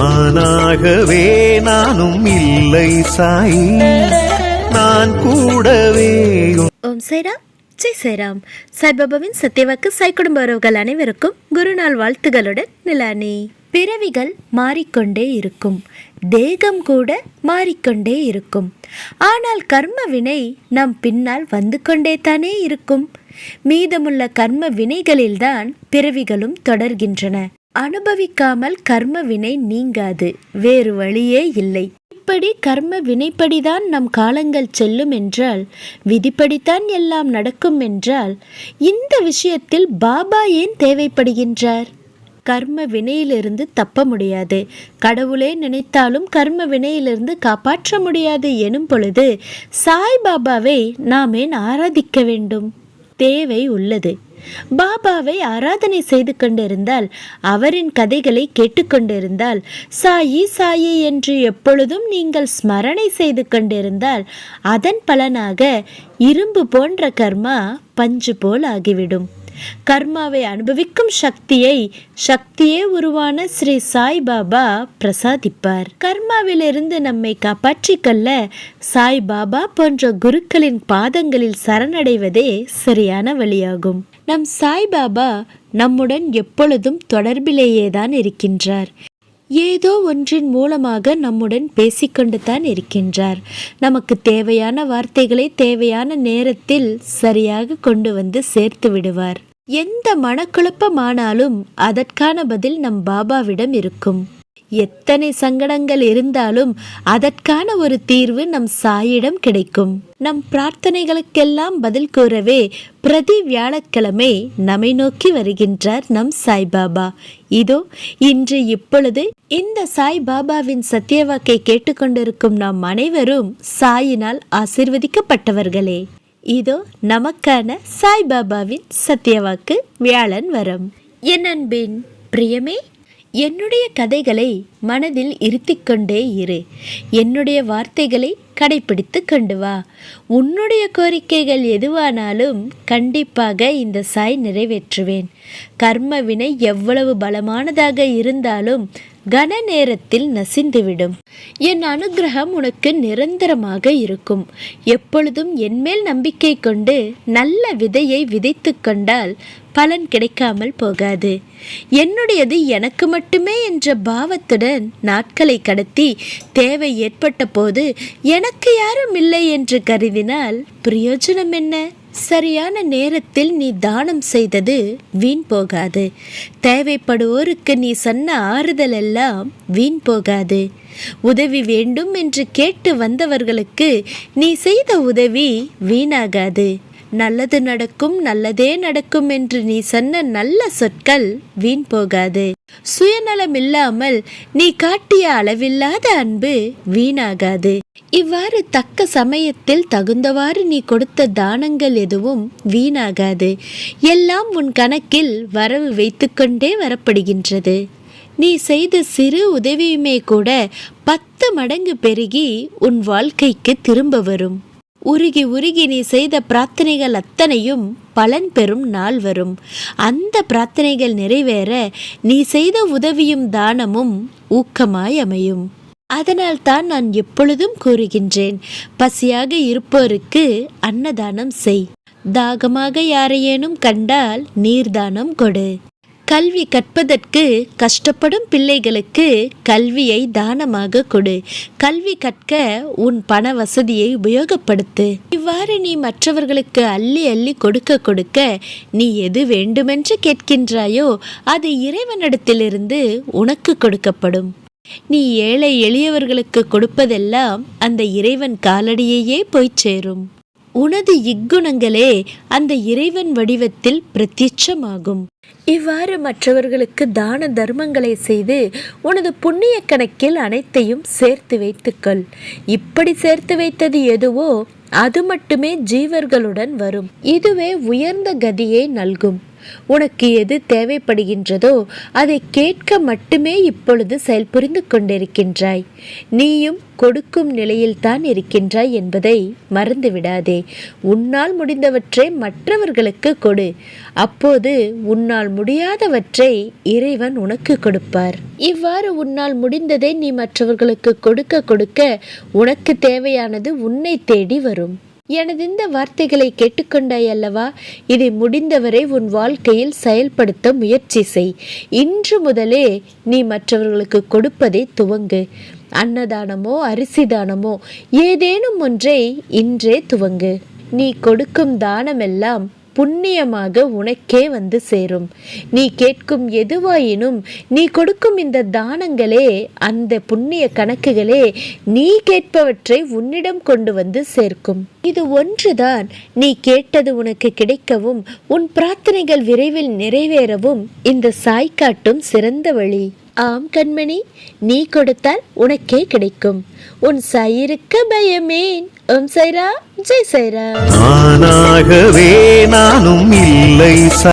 நானாகவே நானும் இல்லை சாய். நான் கூடவே ஓம் சைராம். ஜெய் சைராம். சாய்பாபாவின் சத்தியவாக்கு சாய் குடும்ப உறவுகள் அனைவருக்கும் குருநாள் வாழ்த்துகளுடன் நிலானி. பிறவிகள் மாறிக்கொண்டே இருக்கும். தேகம் கூட மாறிக்கொண்டே இருக்கும். ஆனால் கர்ம வினை நம் பின்னால் வந்து கொண்டே தானே இருக்கும். மீதமுள்ள கர்ம வினைகளில்தான் பிறவிகளும் தொடர்கின்றன. அனுபவிக்காமல் கர்ம வினை நீங்காது. வேறு வழியே இல்லை. இப்படி கர்ம வினைப்படிதான் நம் காலங்கள் செல்லும் என்றால் விதிப்படித்தான் எல்லாம் நடக்கும் என்றால் இந்த விஷயத்தில் பாபா ஏன் தேவைப்படுகின்றார்? கர்ம வினையிலிருந்து தப்ப முடியாது. கடவுளே நினைத்தாலும் கர்ம வினையிலிருந்து காப்பாற்ற முடியாது எனும் பொழுது சாய்பாபாவை நாம் ஏன் ஆராதிக்க வேண்டும். தேவை உள்ளது. பாபாவை ஆராதனை செய்து கொண்டிருந்தால் அவரின் கதைகளை கேட்டுக்கொண்டிருந்தால் சாயி சாயி என்று எப்பொழுதும் நீங்கள் ஸ்மரணை செய்து கொண்டிருந்தால் அதன் பலனாக இரும்பு போன்ற கர்மா பஞ்சு போல் ஆகிவிடும். கர்மாவை அனுபவிக்கும் சக்தியை சக்தியே உருவான ஸ்ரீ சாய் பாபா பிரசாதிப்பார். கர்மாவிலிருந்து நம்மை காப்பாற்றிக் கொள்ள சாய் பாபா போன்ற குருக்களின் பாதங்களில் சரணடைவதே சரியான வழியாகும். நம் சாய் பாபா நம்முடன் எப்பொழுதும் தொடர்பிலேயே தான் இருக்கின்றார். ஏதோ ஒன்றின் மூலமாக நம்முடன் பேசிக்கொண்டு தான் இருக்கின்றார். நமக்கு தேவையான வார்த்தைகளை தேவையான நேரத்தில் சரியாக கொண்டு வந்து சேர்த்து விடுவார். எந்த மனக்குழப்பமானாலும் அதற்கான பதில் நம் பாபாவிடம் இருக்கும். எத்தனை சங்கடங்கள் இருந்தாலும் அதற்கான ஒரு தீர்வு நம் சாயிடம் கிடைக்கும். நம் பிரார்த்தனைகளுக்கெல்லாம் பதில் கூறவே பிரதி வியாழக்கிழமை நம்மை நோக்கி வருகின்றார் நம் சாய்பாபா. இதோ இன்று இப்பொழுது இந்த சாய்பாபாவின் சத்தியவாக்கை கேட்டுக்கொண்டிருக்கும் நாம் அனைவரும் சாயினால் ஆசிர்வதிக்கப்பட்டவர்களே. இதோ நமக்கான சாய்பாபாவின் சத்தியவாக்கு வியாழன் வரம். என் அன்பின் பிரியமே என்னுடைய கதைகளை மனதில் இருத்திக்கொண்டே இரு. என்னுடைய வார்த்தைகளை கடைபிடித்து கொண்டு வா. உன்னுடைய கோரிக்கைகள் எதுவானாலும் கண்டிப்பாக இந்த சாய் நிறைவேற்றுவேன். கர்ம வினை எவ்வளவு பலமானதாக இருந்தாலும் கன நேரத்தில் நசிந்துவிடும். என் அனுகிரகம் உனக்கு நிரந்தரமாக இருக்கும். எப்பொழுதும் என்மேல் நம்பிக்கை கொண்டு நல்ல விதையை விதைத்து கொண்டால் பலன் கிடைக்காமல் போகாது. என்னுடையது எனக்கு மட்டுமே என்ற பாவத்துடன் நாட்களை கடத்தி தேவை ஏற்பட்ட போது எனக்கு யாரும் இல்லை என்று கருதினால் பிரயோஜனம் என்ன? சரியான நேரத்தில் நீ தானம் செய்தது வீண் போகாது. தேவைப்படுவோருக்கு நீ சொன்ன ஆறுதல் எல்லாம் வீண் போகாது. உதவி வேண்டும் என்று கேட்டு வந்தவர்களுக்கு நீ செய்த உதவி வீணாகாது. நல்லது நடக்கும் நல்லதே நடக்கும் என்று நீ சொன்ன நல்ல சொற்கள் வீண் போகாது. சுயநலம் இல்லாமல் நீ காட்டிய அளவில்லாத அன்பு வீணாகாது. இவ்வாறு தக்க சமயத்தில் தகுந்தவாறு நீ கொடுத்த தானங்கள் எதுவும் வீணாகாது. எல்லாம் உன் கணக்கில் வரவு வைத்துக்கொண்டே வரப்படுகின்றது. நீ செய்த சிறு உதவியுமே கூட பத்து மடங்கு பெருகி உன் வாழ்க்கைக்கு திரும்ப வரும். உருகி உருகி நீ செய்த பிரார்த்தனைகள் அத்தனையும் பலன் பெறும் நாள் வரும். அந்த பிரார்த்தனைகள் நிறைவேற நீ செய்த உதவியும் தானமும் ஊக்கமாய் அமையும். அதனால் தான் நான் எப்பொழுதும் கூறுகின்றேன் பசியாக இருப்போருக்கு அன்னதானம் செய். தாகமாக யாரையேனும் கண்டால் நீர்தானம் கொடு. கல்வி கற்பதற்கு கஷ்டப்படும் பிள்ளைகளுக்கு கல்வியை தானமாக கொடு. கல்வி கற்க உன் பண வசதியை உபயோகப்படுத்து. இவ்வாறு நீ மற்றவர்களுக்கு அள்ளி அள்ளி கொடுக்க கொடுக்க நீ எது வேண்டுமென்று கேட்கின்றாயோ அது இறைவனிடத்திலிருந்து உனக்கு கொடுக்கப்படும். நீ ஏழை எளியவர்களுக்கு கொடுப்பதெல்லாம் அந்த இறைவன் காலடியையே போய்ச் சேரும். உனது இக்குணங்களே அந்த இறைவன் வடிவத்தில் பிரத்யட்சமாகும். இவ்வாறு மற்றவர்களுக்கு தான தர்மங்களை செய்து உனது புண்ணிய கணக்கில் அனைத்தையும் சேர்த்து வைத்துக்கொள். இப்படி சேர்த்து வைத்தது எதுவோ அது மட்டுமே ஜீவர்களுடன் வரும். இதுவே உயர்ந்த கதியை நல்கும். உனக்கு எது தேவைப்படுகின்றதோ அதை கேட்க மட்டுமே இப்பொழுது செயல்புரிந்து கொண்டிருக்கின்றாய். நீயும் கொடுக்கும் நிலையில்தான் இருக்கின்றாய் என்பதை மறந்துவிடாதே. உன்னால் முடிந்தவற்றை மற்றவர்களுக்கு கொடு. அப்போது உன்னால் முடியாதவற்றை இறைவன் உனக்கு கொடுப்பார். இவ்வாறு உன்னால் முடிந்ததை நீ மற்றவர்களுக்கு கொடுக்க கொடுக்க உனக்கு தேவையானது உன்னை தேடி வரும். எனது இந்த வார்த்தைகளை கேட்டுக்கொண்டாய் அல்லவா? இதை முடிந்தவரை உன் வாழ்க்கையில் செயல்படுத்த முயற்சி செய். இன்று முதலே நீ மற்றவர்களுக்கு கொடுப்பதை துவங்கு. அன்னதானமோ அரிசி தானமோ ஏதேனும் ஒன்றை இன்றே துவங்கு. நீ கொடுக்கும் தானமெல்லாம் புண்ணியமாக உனக்கே வந்து சேரும். நீ கேட்கும் எதுவாயினும் நீ கொடுக்கும் இந்த தானங்களே அந்த புண்ணிய கணக்குகளே நீ கேட்பவற்றை உன்னிடம் கொண்டு வந்து சேர்க்கும். இது ஒன்றுதான் நீ கேட்டது உனக்கு கிடைக்கவும் உன் பிரார்த்தனைகள் விரைவில் நிறைவேறவும் இந்த சாய் காட்டும் சிறந்த வழி. ஆம் கண்மணி நீ கொடுத்தால் உனக்கே கிடைக்கும். உன் சாயிருக்க பயமேன். ஓம் சைரா ஜெய் சைரா நானாகவே நானும் இல்லை